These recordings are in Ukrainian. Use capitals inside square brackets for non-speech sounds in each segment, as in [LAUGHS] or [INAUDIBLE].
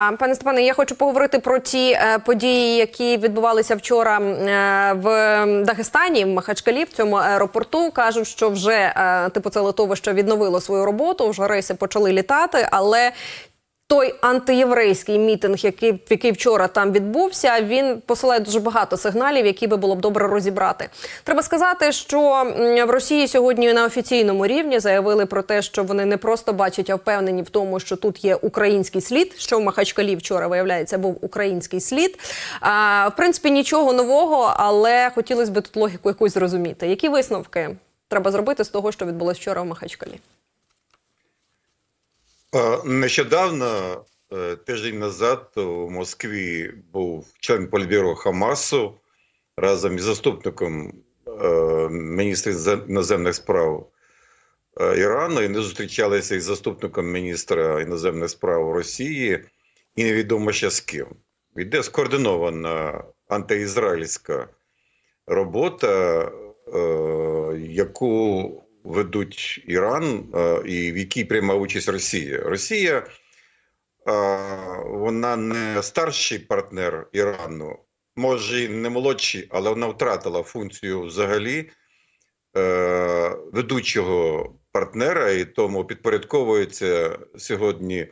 Пане Степане, я хочу поговорити про ті е, події, які відбувалися вчора е, в Дагестані, в Махачкалі, в цьому аеропорту. Кажуть, що вже е, типу це литовище відновило свою роботу, вже рейси почали літати, але. Той антиєврейський мітинг, який, який вчора там відбувся, він посилає дуже багато сигналів, які би було б добре розібрати. Треба сказати, що в Росії сьогодні на офіційному рівні заявили про те, що вони не просто бачать, а впевнені в тому, що тут є український слід. Що в Махачкалі вчора виявляється, був український слід. А, в принципі, нічого нового, але хотілося б тут логіку якусь зрозуміти. Які висновки треба зробити з того, що відбулося вчора в Махачкалі? Е, Нещодавно, е, тиждень назад, у Москві був член політбюро Хамасу разом із заступником е, міністра іноземних справ Ірану. І вони зустрічалися із заступником міністра іноземних справ Росії, і невідомо ще з ким. Йде скоординована антиізраїльська робота, яку ведуть Іран е, і в якій приймає участь Росія. Росія е, вона не старший партнер Ірану, може і не молодший, але вона втратила функцію взагалі е, ведучого партнера, і тому підпорядковується сьогодні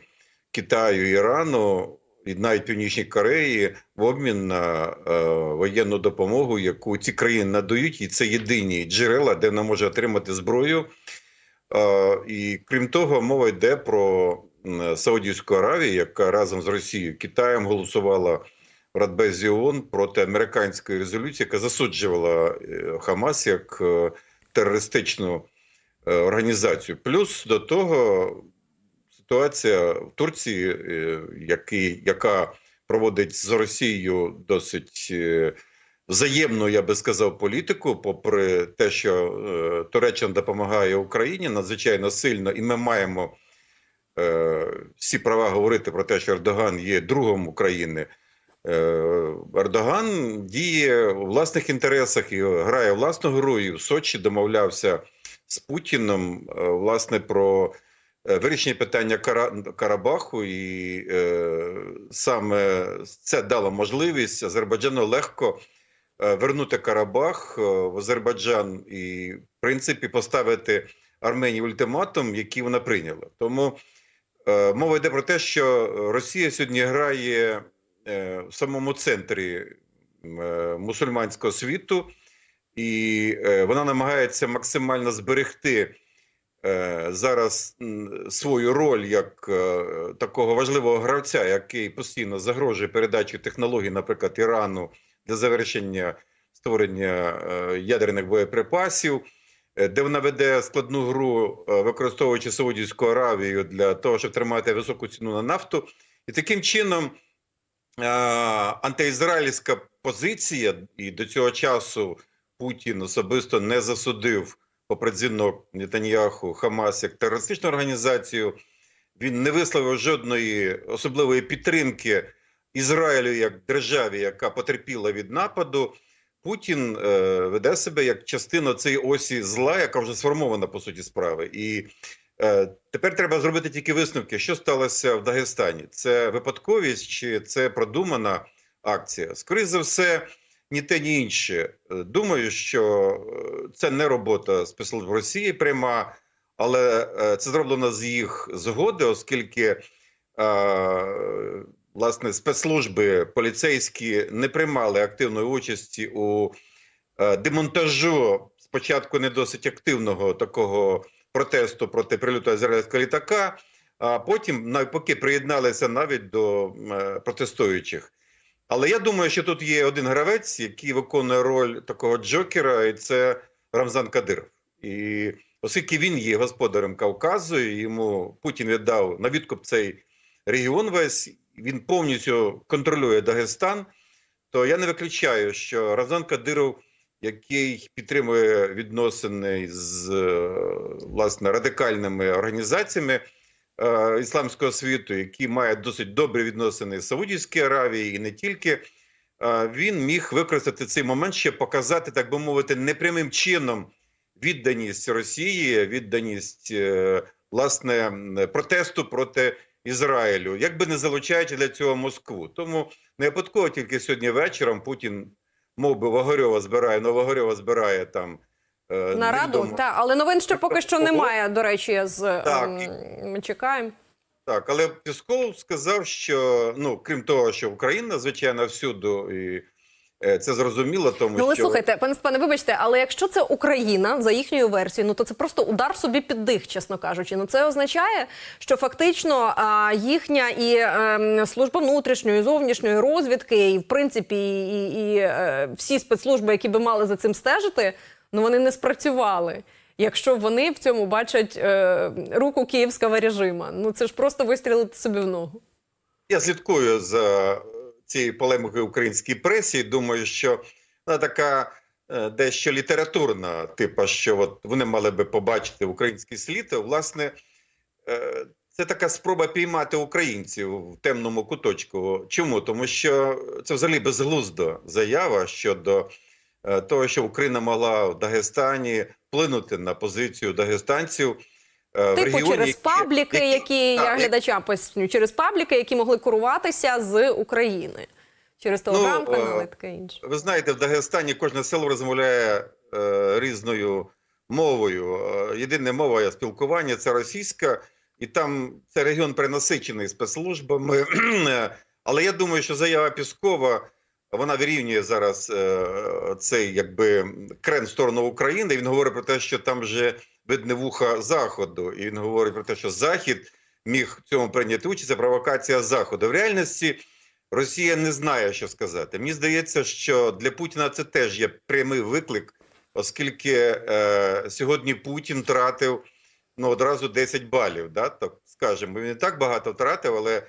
Китаю, і Ірану і навіть Північній Кореї в обмін на е, воєнну допомогу, яку ці країни надають, і це єдині джерела, де вона може отримати зброю. Е, і крім того, мова йде про Саудівську Аравію, яка разом з Росією Китаєм голосувала в Радбезі ООН проти американської резолюції, яка засуджувала е, Хамас як е, терористичну е, організацію. Плюс до того ситуація в Турції, е, який, яка проводить з Росією досить е, взаємну, я би сказав, політику, попри те, що е, Туреччина допомагає Україні надзвичайно сильно, і ми маємо всі права говорити про те, що Ердоган є другом України. Ердоган діє у власних інтересах і грає власну гру. І в Сочі домовлявся з Путіном власне про вирішення питання Кара- Карабаху, і е, саме це дало можливість Азербайджану легко е, вернути Карабах е, в Азербайджан і, в принципі, поставити Арменії ультиматум, який вона прийняла. Тому е, мова йде про те, що Росія сьогодні грає е, в самому центрі е, мусульманського світу, і е, вона намагається максимально зберегти е, зараз свою роль як е, такого важливого гравця, який постійно загрожує передачі технологій, наприклад, Ірану для завершення створення е, ядерних боєприпасів, е, де вона веде складну гру, е, використовуючи Саудівську Аравію для того, щоб тримати високу ціну на нафту, і таким чином. е, Антиізраїльська позиція, і до цього часу Путін особисто не засудив попри дзвінок Нетаньяху Хамас як терористичну організацію. Він не висловив жодної особливої підтримки Ізраїлю як державі, яка потерпіла від нападу. Путін е, веде себе як частина цієї осі зла, яка вже сформована по суті справи. І е, тепер треба зробити тільки висновки, що сталося в Дагестані. Це випадковість чи це продумана акція? Скоріше за все, ні те, ні інше. Е, Думаю, що е, це не робота спецслужб Росії пряма, але е, це зроблено з їх згоди, оскільки власне спецслужби поліцейські не приймали активної участі у демонтажу спочатку не досить активного такого протесту проти прильоту ізраїльського літака, а потім навпаки приєдналися навіть до протестуючих. Але я думаю, що тут є один гравець, який виконує роль такого джокера, і це Рамзан Кадиров. І оскільки він є господарем Кавказу, йому Путін віддав на відкуп цей регіон весь, він повністю контролює Дагестан, то я не виключаю, що Рамзан Кадиров, який підтримує відносини з е, власне радикальними організаціями ісламського світу, які мають досить добрі відносини з Саудівською Аравією і не тільки. е, Він міг використати цей момент, щоб показати, так би мовити, непрямим чином відданість Росії, відданість е, власне протесту проти Ізраїлю, якби не залучаючи для цього Москву. Тому не випадково тільки сьогодні вечором Путін, мов би, Вагорьова збирає, Вагорьова збирає там. Е, Нараду, невідомо- так, але новин ще поки що [LAUGHS] немає. До речі, з Так, ем, ми чекаємо. Так, але Пісков сказав, що ну крім того, що Україна, звичайно, всюди і е, це зрозуміло, тому Ну, але що слухайте, пане Степане, вибачте, але якщо це Україна за їхньою версією, ну то це просто удар собі під дих, чесно кажучи. Ну це означає, що фактично а, їхня і ем, служба внутрішньої, зовнішньої розвідки, і в принципі, і, і е, всі спецслужби, які би мали за цим стежити, ну вони не спрацювали. Якщо вони в цьому бачать е, руку київського режиму, ну це ж просто вистрілити собі в ногу. я слідкую за цією полемікою в українській пресі. Думаю, що вона така е, дещо літературна, типа, що от вони мали би побачити український слід. Власне, е, це така спроба піймати українців в темному куточку. Чому? Тому що це взагалі безглуздо заява щодо того, що Україна могла в Дагестані вплинути на позицію дагестанців. е, в Типу регіоні, через пабліки, які Так, я глядачам поясню, через пабліки, які могли керуватися з України, через телеграм-канали е, і таке інше. Ви знаєте, в Дагестані кожне село розмовляє е, різною мовою. Е, єдина мова спілкування це російська, і там це регіон перенасичений спецслужбами. [CLEARS THROAT] Але я думаю, що заява Піскова вона вирівнює зараз е, цей якби крен в сторону України. Він говорить про те, що там вже видне вуха заходу, і він говорить про те, що захід міг в цьому прийняти участь. Це провокація заходу. В реальності. Росія не знає, що сказати. Мені здається, що для Путіна це теж є прямий виклик, оскільки е, сьогодні Путін втратив ну, одразу 10 балів. Да? Так скажемо, він не так багато втратив, але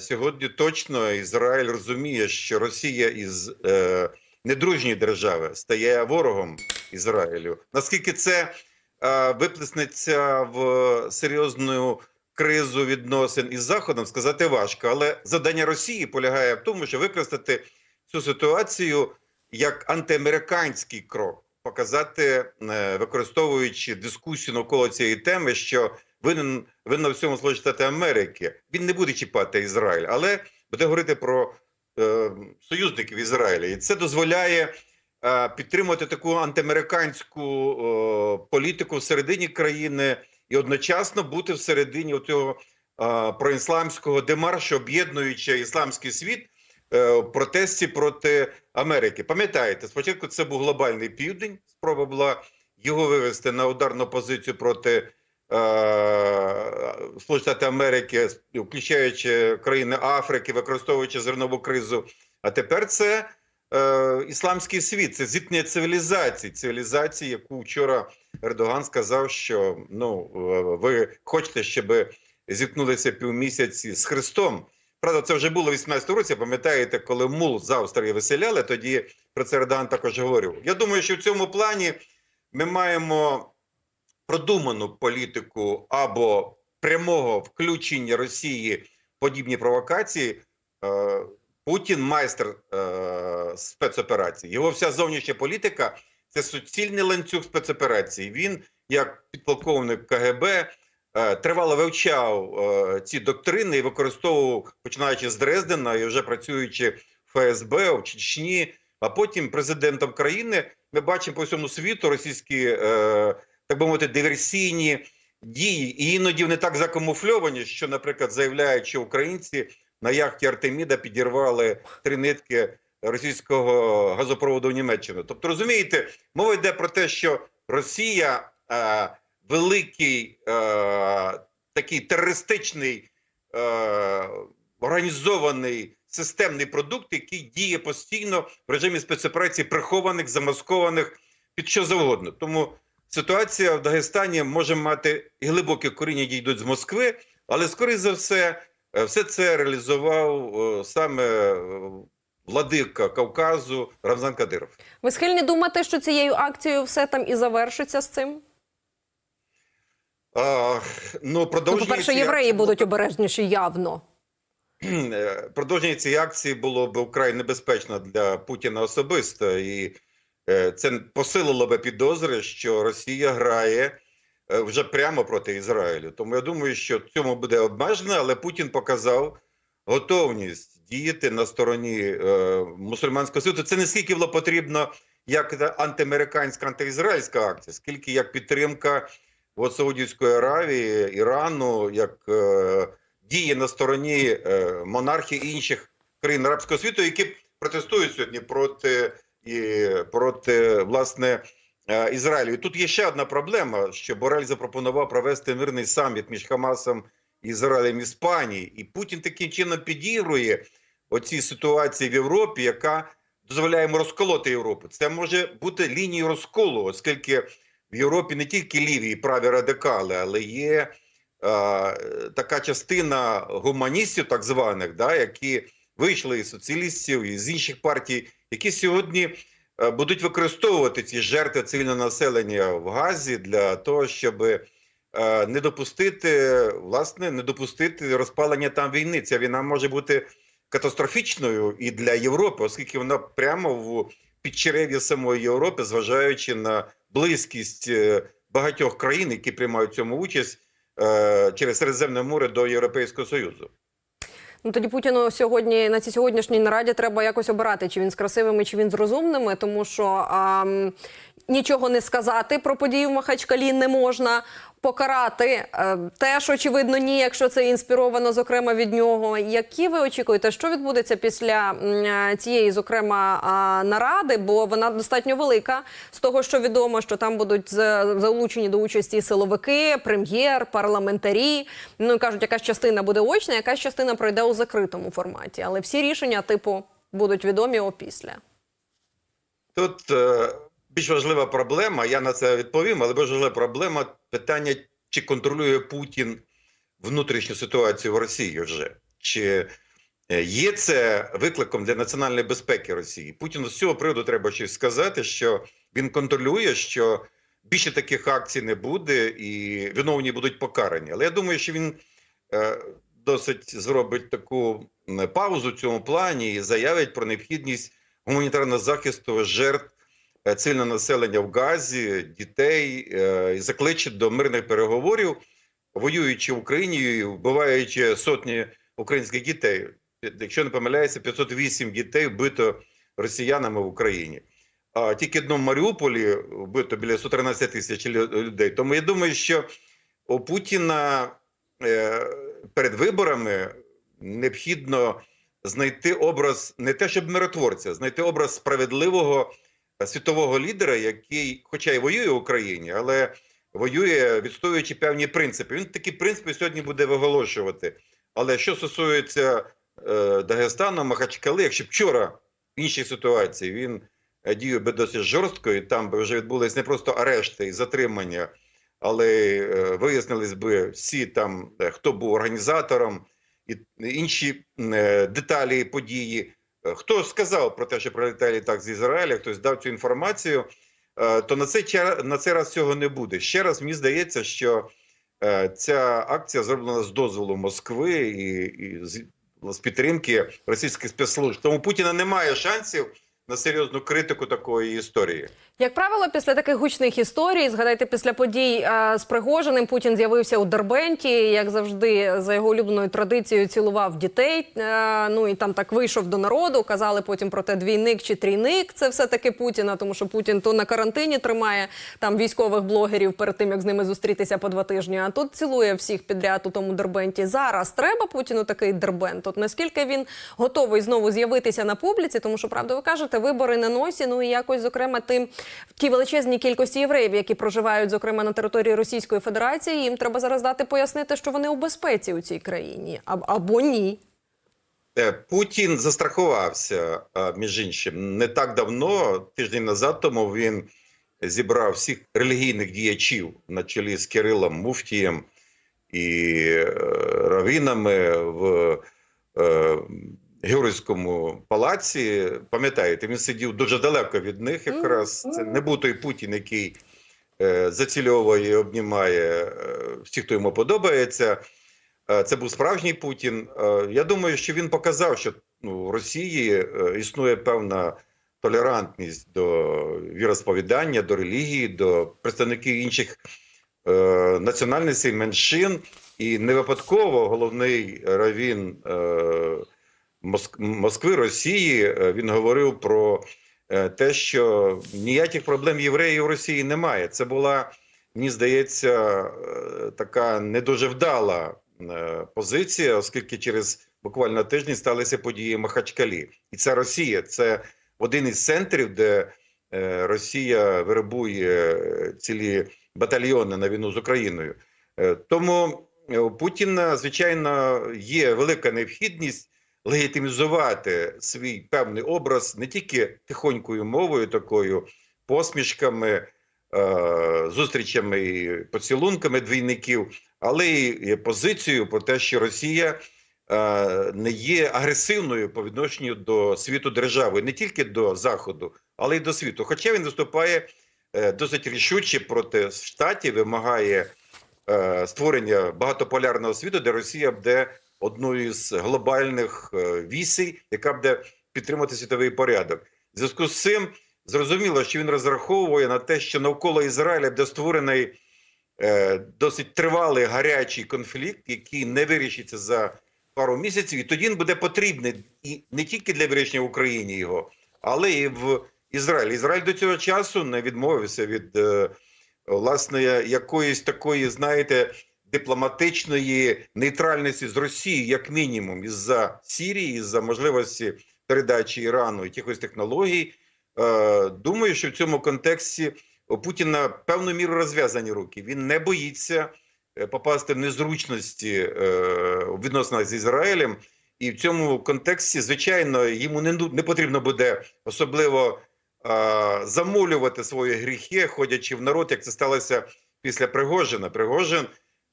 сьогодні точно Ізраїль розуміє, що Росія із е, недружньої держави стає ворогом Ізраїлю. Наскільки це е, виплеснеться в серйозну кризу відносин із Заходом сказати важко, але завдання Росії полягає в тому, щоб використати цю ситуацію як антиамериканський крок, показати, е, використовуючи дискусію навколо цієї теми, що винен винна в всьому Сполучені Штати Америки. Він не буде чіпати Ізраїль, але буде говорити про е, союзників Ізраїля, і це дозволяє. е, Підтримувати таку антиамериканську е, політику всередині країни і одночасно бути всередині цього проісламського демаршу, об'єднуючи ісламський світ е, протесті проти Америки. Пам'ятаєте, спочатку це був глобальний південь. Спроба була його вивести на ударну позицію проти Сполучених Штатів Америки, включаючи країни Африки, використовуючи зернову кризу. А тепер це е, ісламський світ, це зіткнення цивілізацій, цивілізації, яку вчора Ердоган сказав, що ну е, ви хочете, щоб зіткнулися півмісяці з Христом. Правда, це вже було в 18 році. Пам'ятаєте, коли мул з Австрії виселяли, тоді про це Ердоган також говорив. Я думаю, що в цьому плані ми маємо продуману політику або прямого включення Росії в подібні провокації. Е, Путін майстер е, спецоперацій. Його вся зовнішня політика це суцільний ланцюг спецоперацій. Він, як підполковник КГБ, е, тривало вивчав ці доктрини і використовував, починаючи з Дрездена і вже працюючи в ФСБ, в Чечні, а потім президентом країни ми бачимо по всьому світу російські, так би мовити, диверсійні дії, і іноді вони так закамуфльовані, що, наприклад, заявляють, що українці на яхті Артеміда підірвали три нитки російського газопроводу в Німеччину. Тобто, розумієте, мова йде про те, що Росія е, великий е, такий терористичний е, організований системний продукт, який діє постійно в режимі спецоперацій, прихованих, замаскованих під що завгодно. Тому ситуація в Дагестані може мати і глибоке коріння, які йдуть з Москви, але скоріше за все. Е, Все це реалізував е, саме е, владика Кавказу Рамзан Кадиров. Ви схильні думати, що цією акцією все там і завершиться з цим? А, ну, Ну, по-перше, євреї будуть обережніші явно. продовження цієї акції було б вкрай небезпечно для Путіна особисто, і це посилило би підозри, що Росія грає е, вже прямо проти Ізраїлю. Тому я думаю, що цьому буде обмежено, але Путін показав готовність діяти на стороні е, мусульманського світу. Це не скільки було потрібно як антиамериканська, антиізраїльська акція, скільки як підтримка от, Саудівської Аравії, Ірану, як е, діє на стороні е, монархії інших країн арабського світу, які протестують сьогодні проти і проти власне е, Ізраїлю. І тут є ще одна проблема: що Борель запропонував провести мирний саміт між Хамасом, і Ізраїлем і Іспанії, і Путін таким чином підігрує оцій ситуації в Європі, яка дозволяє йому розколоти Європу. Це може бути лінією розколу, оскільки в Європі не тільки ліві і праві радикали, але є е, така частина гуманістів, так званих, да, які вийшли із соціалістів і з інших партій, які сьогодні е, будуть використовувати ці жертви цивільного населення в Газі для того, щоб е, не допустити власне не допустити розпалення там війни. Ця війна може бути катастрофічною і для Європи, оскільки вона прямо в підчерев'ї самої Європи, зважаючи на близькість е, багатьох країн, які приймають цьому участь через Середземне море до Європейського Союзу. Ну тоді Путіну сьогодні на цій сьогоднішній нараді треба якось обирати, чи він з красивими, чи він з розумними, тому що а, нічого не сказати про події в Махачкалі не можна. Покарати е, теж очевидно ні, якщо це інспіровано, зокрема від нього. Які ви очікуєте, що відбудеться після е, цієї, зокрема, наради? Бо вона достатньо велика. З того, що відомо, що там будуть залучені до участі силовики, прем'єр, парламентарі. Ну кажуть, якась частина буде очна, якась частина пройде у закритому форматі. Але всі рішення, типу, будуть відомі опісля. Тут е, більш важлива проблема, я на це відповім, але більш важлива проблема питання, чи контролює Путін внутрішню ситуацію в Росії вже. Чи е, є це викликом для національної безпеки Росії? Путіну з цього приводу треба щось сказати, що він контролює, що більше таких акцій не буде, і виновні будуть покарані. Але я думаю, що він е, досить зробить таку паузу в цьому плані і заявить про необхідність гуманітарного захисту жертв е, цивільного населення в Газі, дітей е, і закличе до мирних переговорів, воюючи в Україні, вбиваючи сотні українських дітей. Якщо не помиляюся, 508 дітей вбито росіянами в Україні. А тільки в Маріуполі вбито біля 113 тисяч людей. Тому я думаю, що у Путіна е, перед виборами необхідно знайти образ не те, щоб миротворця, знайти образ справедливого світового лідера, який, хоча й воює в Україні, але воює, відстоюючи певні принципи. Він такі принципи сьогодні буде виголошувати. Але що стосується е, Дагестану, Махачкали, якщо вчора в іншій ситуації він е, діяв би досить жорстко, і там би вже відбулись не просто арешти і затримання, але е, вияснились би всі там, е, хто був організатором, і інші е, деталі події. Е, Хто сказав про те, що прилетає літак з Ізраїля, хтось дав цю інформацію, е, то на цей, на цей раз цього не буде. Ще раз мені здається, що е, ця акція зроблена з дозволу Москви і, і з, з підтримки російських спецслужб. Тому Путіна немає шансів на серйозну критику такої історії. Як правило, після таких гучних історій, згадайте, після подій з Пригожиним Путін з'явився у Дербенті, як завжди, за його улюбленою традицією цілував дітей. Ну і там так вийшов до народу. Казали потім про те, двійник чи трійник. Це все таки Путіна, тому що Путін то на карантині тримає там військових блогерів перед тим, як з ними зустрітися по два тижні. А тут цілує всіх підряд у тому Дербенті. Зараз треба Путіну такий Дербент. От наскільки він готовий знову з'явитися на публіці, тому що правда, ви кажете, вибори на носі. Ну і якось, зокрема, тим тій величезній кількості євреїв, які проживають, зокрема на території Російської Федерації, їм треба зараз дати пояснити, що вони у безпеці у цій країні, або ні. Е, Путін застрахувався, між іншим, не так давно, тиждень назад тому він зібрав всіх релігійних діячів на чолі з Кирилом Муфтієм і е, равінами в е, Георгійському палаці. Пам'ятаєте, він сидів дуже далеко від них. Якраз це не був той Путін, який е, зацільовує і обнімає е, всіх, хто йому подобається. Е, Це був справжній Путін. Е, Я думаю, що він показав, що ну, в Росії е, існує певна толерантність до віросповідання, до релігії, до представників інших е, національностей меншин, і не випадково головний равін е, Москви, Росії, е, він говорив про е, те, що ніяких проблем євреїв в Росії немає. Це була, мені здається, е, така не дуже вдала позиція, оскільки через буквально тиждень сталися події Махачкалі. І це Росія, це один із центрів, де Росія вербує е, цілі батальйони на війну з Україною. Тому у Путіна, звичайно, є велика необхідність легітимізувати свій певний образ не тільки тихонькою мовою, такою посмішками, е, зустрічами і поцілунками двійників, але й позицією про те, що Росія е, не є агресивною по відношенню до світу держави, не тільки до Заходу, але й до світу. Хоча він виступає е, досить рішуче проти штатів, вимагає створення багатополярного світу, де Росія буде одною з глобальних е, вісей, яка буде підтримувати світовий порядок. В зв'язку з цим зрозуміло, що він розраховує на те, що навколо Ізраїля буде створений е, досить тривалий гарячий конфлікт, який не вирішиться за пару місяців, і тоді він буде потрібний і не тільки для вирішення в Україні його, але і в Ізраїлі. Ізраїль до цього часу не відмовився від е, власне якоїсь такої, знаєте, дипломатичної нейтральності з Росією, як мінімум, із-за Сірії, із-за можливості передачі Ірану якихось технологій. Е, думаю, що в цьому контексті у Путіна певною мірою розв'язані руки. Він не боїться е, попасти в незручності е, у відносинах з Ізраїлем. І в цьому контексті, звичайно, йому не, потрібно буде особливо замолювати свої гріхи, ходячи в народ, як це сталося після Пригожина. Пригожин,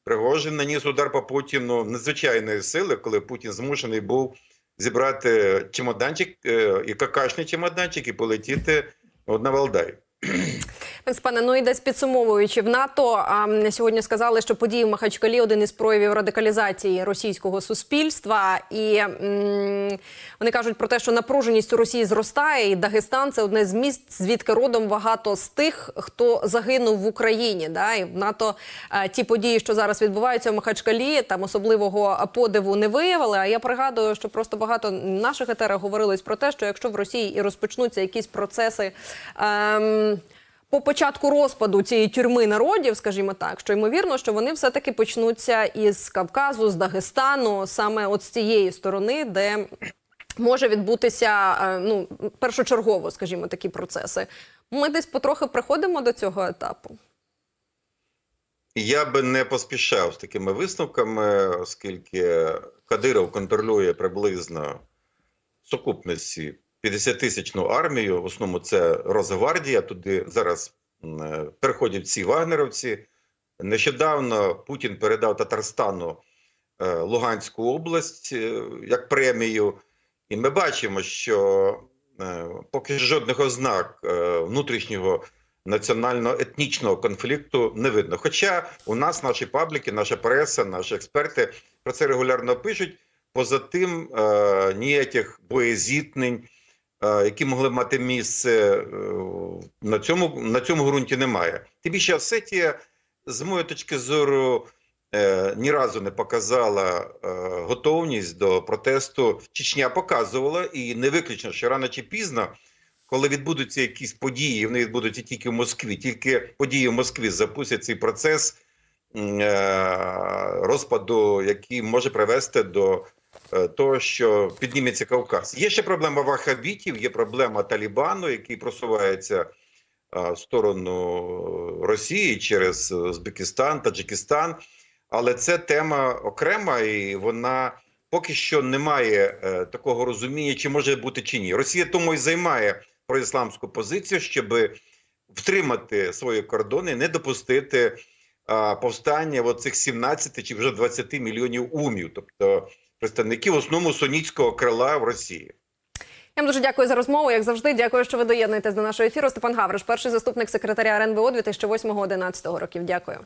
Пригожин наніс удар по Путіну надзвичайної сили, коли Путін змушений був зібрати чемоданчик, е, і какашний чемоданчик, і полетіти на Валдай. Пане ну і десь підсумовуючи в НАТО, а, сьогодні сказали, що події в Махачкалі один із проявів радикалізації російського суспільства, і м, вони кажуть про те, що напруженість у Росії зростає, і Дагестан це одне з міст, звідки родом багато з тих, хто загинув в Україні. Да? І в НАТО ті події, що зараз відбуваються в Махачкалі, там особливого подиву не виявили. А я пригадую, що просто багато наших етерах говорилось про те, що якщо в Росії і розпочнуться якісь процеси. Ем, по початку розпаду цієї тюрми народів, скажімо так, що ймовірно, що вони все-таки почнуться із Кавказу, з Дагестану, саме от з цієї сторони, де може відбутися е, ну першочергово, скажімо, такі процеси. Ми десь потрохи приходимо до цього етапу. Я би не поспішав з такими висновками, оскільки Кадиров контролює приблизно сукупності 50-тисячну армію. В основному це Росгвардія. Туди зараз е, переходять всі вагнеровці. Нещодавно Путін передав Татарстану е, Луганську область е, як премію, і ми бачимо, що поки жодних ознак внутрішнього національно-етнічного конфлікту не видно. Хоча у нас наші пабліки, наша преса, наші експерти про це регулярно пишуть. Поза тим ніяких боєзіткнень, е, які могли б мати місце е, на цьому на цьому ґрунті немає. Тим більше Осетія, з моєї точки зору, е, ні разу не показала е, готовність до протесту. Чечня показувала, і не виключно, що рано чи пізно, коли відбудуться якісь події, вони відбудуться тільки в Москві, тільки події в Москві запустять цей процес е, розпаду, який може привести до е, того, що підніметься Кавказ. Є ще проблема вахабітів, є проблема Талібану, який просувається е, в сторону Росії через Узбекистан, Таджикистан. Але це тема окрема, і вона поки що не має е, такого розуміння, чи може бути чи ні. Росія тому і займає проісламську позицію, щоб втримати свої кордони, не допустити повстання оцих 17 чи вже 20 мільйонів умів, тобто представників в основному сунітського крила в Росії. Я вам дуже дякую за розмову. Як завжди, дякую, що ви доєднуєтесь до нашого ефіру. Степан Гавриш, перший заступник секретаря РНБО 2008-2011 років. Дякую.